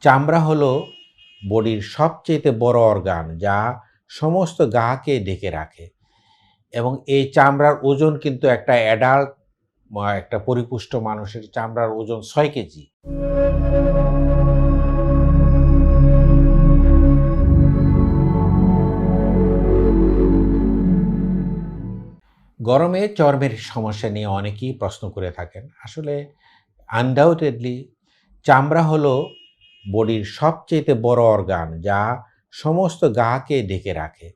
চামড়া হলো বডির সবচেয়ে বড় অর্গান যা সমস্ত গাকে ঢেকে রাখে। এবং এই চামড়ার ওজন কিন্তু একটা অ্যাডাল্ট একটা পরিপুষ্ট মানুষের চামড়ার ওজন ছয় কেজি। গরমে চর্মের সমস্যা নিয়ে অনেকেই প্রশ্ন করে থাকেন। আসলে আনডাউটেডলি চামড়া হলো বডির সবচেয়ে বড় অর্গান যা সমস্ত গাকে ঢেকে রাখে।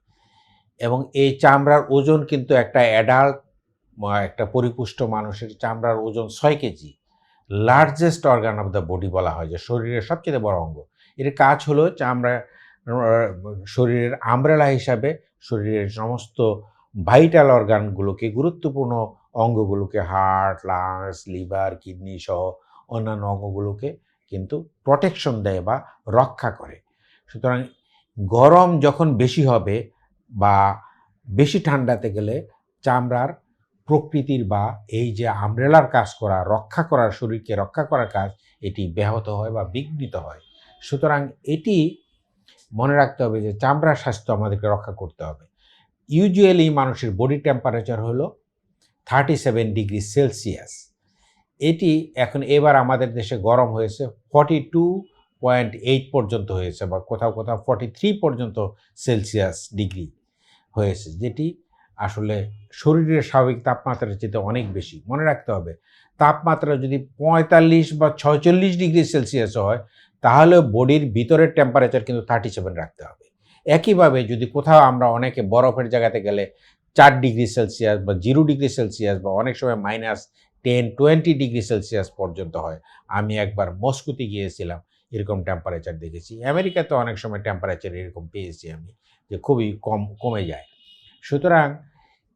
এবং এই চামড়ার ওজন কিন্তু একটা অ্যাডাল্ট একটা পরিপুষ্ট মানুষের চামড়ার ওজন ছয় KG largest organ of the body বলা হয়, যে শরীরের সবচেয়ে বড় অঙ্গ। এর কাজ হলো চামড়া, শরীরের আমব্রেলা হিসাবে শরীরের সমস্ত ভাইটাল অর্গানগুলোকে গুরুত্বপূর্ণ অঙ্গগুলোকে হার্ট লাংস লিভার কিডনি সহ অন্যান্য অঙ্গগুলোকে কিন্তু প্রোটেকশন দেয় বা রক্ষা করে। সুতরাং গরম যখন বেশি হবে বা বেশি ঠান্ডাতে গেলে চামড়ার প্রকৃতির বা এই যে আমব্রেলার কাজ করা, রক্ষা করার, শরীরকে রক্ষা করার কাজ, এটি ব্যাহত হয় বা বিঘ্নিত হয়। সুতরাং এটি মনে রাখতে হবে যে চামড়ার স্বাস্থ্য আমাদেরকে রক্ষা করতে হবে। ইউজুয়ালি মানুষের বডি টেম্পারেচার হলো থার্টি সেভেন ডিগ্রি সেলসিয়াস এটি এখন এবার আমাদের দেশে গরম হয়েছে ফর্টি টু পয়েন্ট এইট পর্যন্ত হয়েছে বা কোথাও কোথাও ফর্টি থ্রি পর্যন্ত সেলসিয়াস ডিগ্রি হয়েছে, যেটি আসলে শরীরের স্বাভাবিক তাপমাত্রার চেয়ে অনেক বেশি। মনে রাখতে হবে, তাপমাত্রা যদি পঁয়তাল্লিশ বা ছয়চল্লিশ ডিগ্রি সেলসিয়াস হয়, তাহলে বডির ভিতরের টেম্পারেচার কিন্তু থার্টি সেভেন রাখতে হবে। একইভাবে যদি কোথাও আমরা অনেকে বরফের জায়গাতে গেলে চার ডিগ্রি সেলসিয়াস বা জিরো ডিগ্রি সেলসিয়াস বা অনেক সময় minus ten twenty degree Celsius পর্যন্ত হয়। আমি একবার মস্কোতে গিয়েছিলাম, এরকম টেম্পারেচার দেখেছি। আমেরিকাতে অনেক সময় টেম্পারেচার এরকম পেয়েছি আমি, যে খুবই কম, কমে যায়। সুতরাং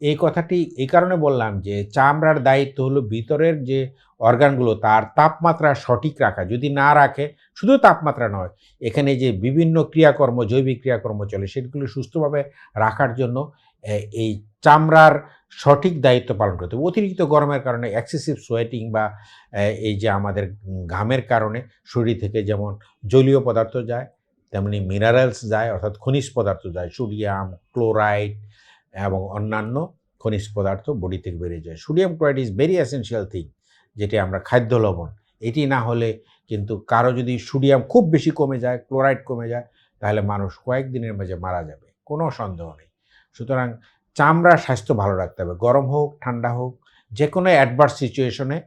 এই কথাটি এই কারণে বললাম যে চামড়ার দায়িত্ব হলো ভিতরের যে অর্গানগুলো, তার তাপমাত্রা সঠিক রাখা। যদি না রাখে, শুধু তাপমাত্রা নয়, এখানে যে বিভিন্ন ক্রিয়াকর্ম, জৈবিক ক্রিয়াকর্ম চলে, সেগুলো সুস্থভাবে রাখার জন্য এই চামড়ার সঠিক দায়িত্ব পালন করতে হবে। অতিরিক্ত গরমের কারণে এক্সেসিভ সোয়েটিং বা এই যে আমাদের ঘামের কারণে শরীর থেকে যেমন জলীয় পদার্থ যায়, তেমনি মিনারেলস যায়, অর্থাৎ খনিজ পদার্থ যায়, সোডিয়াম ক্লোরাইড এবং অন্যান্য খনিজ পদার্থ বডি থেকে বেরিয়ে যায়। Sodium chloride is very essential thing যেটি আমরা খাদ্য লবণ। এটি না হলে কিন্তু কারও যদি সোডিয়াম খুব বেশি কমে যায় ক্লোরাইড কমে যায়, তাহলে মানুষ কয়েকদিনের মাঝে মারা যাবে। কোনো সন্দেহ নেই। সুতরাং চামড়ার স্বাস্থ্য ভালো রাখতে হবে। গরম হোক, ঠান্ডা হোক যে কোনো অ্যাডভার্স সিচুয়েশনে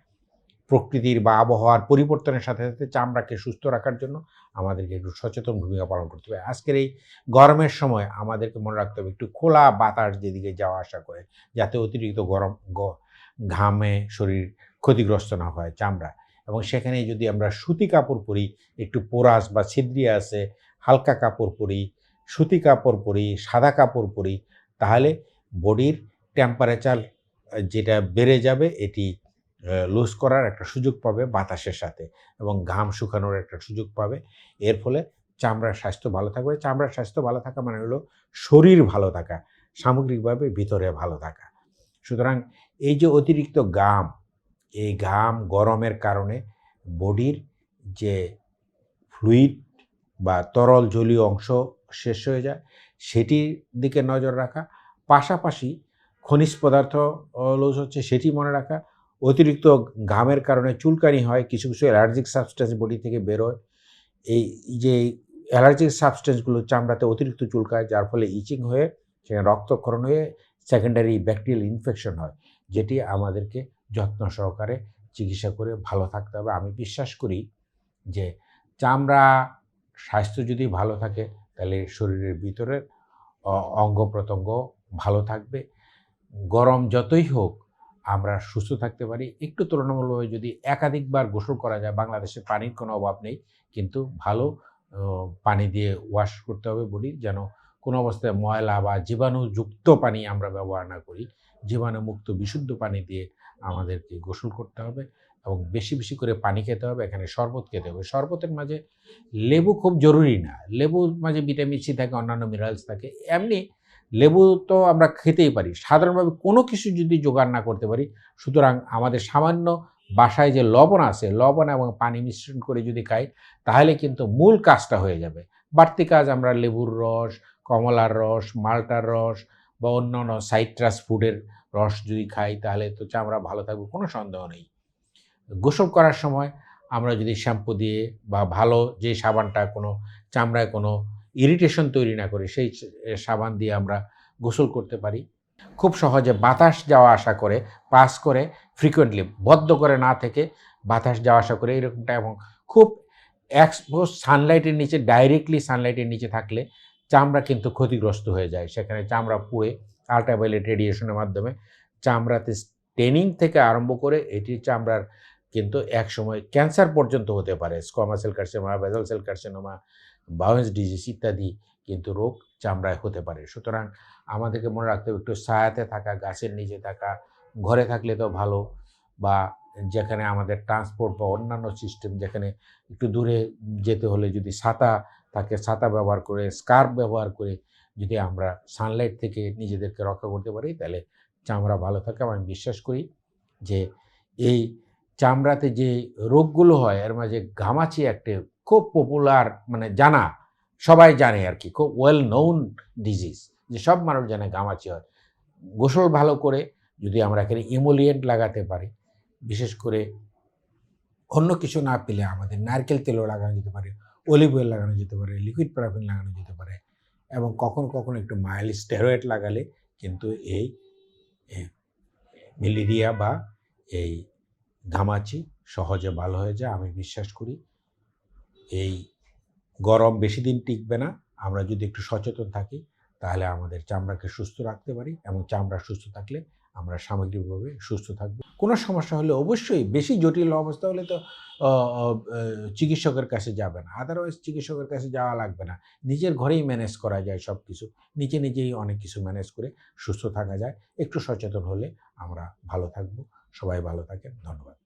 প্রকৃতির বা আবহাওয়ার পরিবর্তনের সাথে সাথে চামড়াকে সুস্থ রাখার জন্য আমাদেরকে একটু সচেতন ভূমিকা পালন করতে হবে। আজকের এই গরমের সময় আমাদেরকে মনে রাখতে হবে একটু খোলা বাতাস যেদিকে যাওয়া আসা করে, যাতে অতিরিক্ত গরম ঘামে শরীর ক্ষতিগ্রস্ত না হয় চামড়া। এবং সেখানে যদি আমরা সুতি কাপড় পরি, একটু পোরাস বা ছিদ্রি আছে, হালকা কাপড় পরি, সুতি কাপড় পরি, সাদা কাপড় পরি তাহলে বডির টেম্পারেচার যেটা বেড়ে যাবে, এটি লুজ করার একটা সুযোগ পাবে বাতাসের সাথে এবং ঘাম শুকানোর একটা সুযোগ পাবে। এর ফলে চামড়ার স্বাস্থ্য ভালো থাকবে। চামড়ার স্বাস্থ্য ভালো থাকা মানে হলো শরীর ভালো থাকা, সামগ্রিকভাবে ভিতরে ভালো থাকা। সুতরাং এই যে অতিরিক্ত ঘাম, এই ঘাম গরমের কারণে বডির যে ফ্লুইড বা তরল জলীয় অংশ শেষ হয়ে যায়। সেটির দিকে নজর রাখা। পাশাপাশি খনিজ পদার্থ লুজ হচ্ছে সেটি মনে রাখা। অতিরিক্ত ঘামের কারণে চুলকানি হয়, কিছু কিছু অ্যালার্জিক সাবস্টেন্স বডি থেকে বেরোয় এই যে অ্যালার্জিক সাবস্টেন্সগুলো চামড়াতে অতিরিক্ত চুলকায়, যার ফলে ইচিং হয়ে, সেখানে রক্তক্ষরণ হয়ে সেকেন্ডারি ব্যাকটেরিয়াল ইনফেকশন হয়, যেটি আমাদেরকে যত্ন সহকারে চিকিৎসা করে ভালো থাকতে হবে। আমি বিশ্বাস করি যে চামড়া স্বাস্থ্য যদি ভালো থাকে তাহলে শরীরের ভিতরের অঙ্গ প্রত্যঙ্গ ভালো থাকবে। গরম যতই হোক, আমরা সুস্থ থাকতে পারি। একটু তুলনামূলকভাবে যদি একাধিকবার গোসল করা যায়, বাংলাদেশে পানির কোনো অভাব নেই। কিন্তু ভালো পানি দিয়ে ওয়াশ করতে হবে বডি যেন কোনো অবস্থায় ময়লা বা জীবাণুযুক্ত পানি আমরা ব্যবহার না করি। জীবাণুমুক্ত বিশুদ্ধ পানি দিয়ে আমাদেরকে গোসল করতে হবে। এবং বেশি বেশি করে পানি খেতে হবে, এখানে শরবত খেতে হবে। শরবতের মাঝে লেবু খুব জরুরি না। লেবুর মাঝে ভিটামিন সি থাকে, অন্যান্য মিনারেলস থাকে। এমনি লেবু তো আমরা খেতেই পারি। সাধারণভাবে কোনো কিছু যদি জোগাড় না করতে পারি, সুতরাং আমাদের সামান্য বাসায় যে লবণ আছে, লবণ এবং পানি মিশ্রণ করে যদি খাই, তাহলে কিন্তু মূল কাজটা হয়ে যাবে। বাড়তি কাজ আমরা লেবুর রস, কমলার রস, মাল্টার রস বা অন্যান্য সাইট্রাস ফুডের রস যদি খাই, তাহলে তো চামড়া ভালো থাকবে, কোনো সন্দেহ নেই। গোসল করার সময় আমরা যদি শ্যাম্পু দিয়ে বা ভালো যে সাবানটা কোনো চামড়ায় কোনো ইরিটেশন তৈরি না করে সেই সাবান দিয়ে আমরা গোসল করতে পারি। খুব সহজে বাতাস যাওয়া আসা করে, পাস করে ফ্রিকোয়েন্টলি বদ্ধ করে না থেকে বাতাস যাওয়া আসা করে এরকমটা এবং খুব এক্সপোজ সানলাইটের নিচে ডাইরেক্টলি সানলাইটের নিচে থাকলে চামড়া কিন্তু ক্ষতিগ্রস্ত হয়ে যায়। সেখানে চামড়া পুড়ে আল্ট্রাভায়োলেট রেডিয়েশনের মাধ্যমে চামড়াতে স্টেনিং থেকে আরম্ভ করে এটি চামড়ার কিন্তু এক সময় ক্যান্সার পর্যন্ত হতে পারে। Squamous cell carcinoma basal cell carcinoma Bowen's disease ইত্যাদি কিন্তু রোগ চামড়ায় হতে পারে। সুতরাং আমাদেরকে মনে রাখতে হবে, একটু ছায়াতে থাকা, গাছের নিচে থাকা, ঘরে থাকলে তো ভালো বা যেখানে আমাদের ট্রান্সপোর্ট বা অন্যান্য সিস্টেম যেখানে একটু দূরে যেতে হলে যদি ছাতা থাকে, ছাতা ব্যবহার করে, স্কার্ফ ব্যবহার করে যদি আমরা সানলাইট থেকে নিজেদেরকে রক্ষা করতে পারি, তাহলে চামড়া ভালো থাকে। আমি বিশ্বাস করি যে এই চামড়াতে যে রোগগুলো হয়, এর মাঝে ঘামাচি একটা খুব পপুলার মানে জানা সবাই জানে আর কি, খুব ওয়েল নোন ডিজিজ যে সব মানুষ জানে ঘামাচি হয়। গোসল ভালো করে যদি আমরা এখানে ইমোলিয়েন্ট লাগাতে পারি, বিশেষ করে অন্য কিছু না পেলে আমাদের নারকেল তেলও লাগানো যেতে পারে অলিভ অয়েল লাগানো যেতে পারে লিকুইড প্যারাফিন লাগানো যেতে পারে, এবং কখনো কখনো একটু মাইল্ড স্টেরয়েড লাগালে কিন্তু এই ম্যালেরিয়া বা এই ঘামাচি সহজে ভালো হয়ে যায়, আমি বিশ্বাস করি। এই গরম বেশি দিন টিকবে না, আমরা যদি একটু সচেতন থাকি তাহলে আমাদের চামড়াকে সুস্থ রাখতে পারি এবং চামড়া সুস্থ থাকলে আমরা সামগ্রিকভাবে সুস্থ থাকব। কোনো সমস্যা হলে অবশ্যই বেশি জটিল অবস্থা হলে তো চিকিৎসকের কাছে যাবে না। আদারওয়াইজ চিকিৎসকের কাছে যাওয়া লাগবে না। নিজের ঘরেই ম্যানেজ করা যায় সব কিছু নিজে নিজেই অনেক কিছু ম্যানেজ করে সুস্থ থাকা যায়। একটু সচেতন হলে আমরা ভালো থাকব। সবাই ভালো থাকেন। ধন্যবাদ।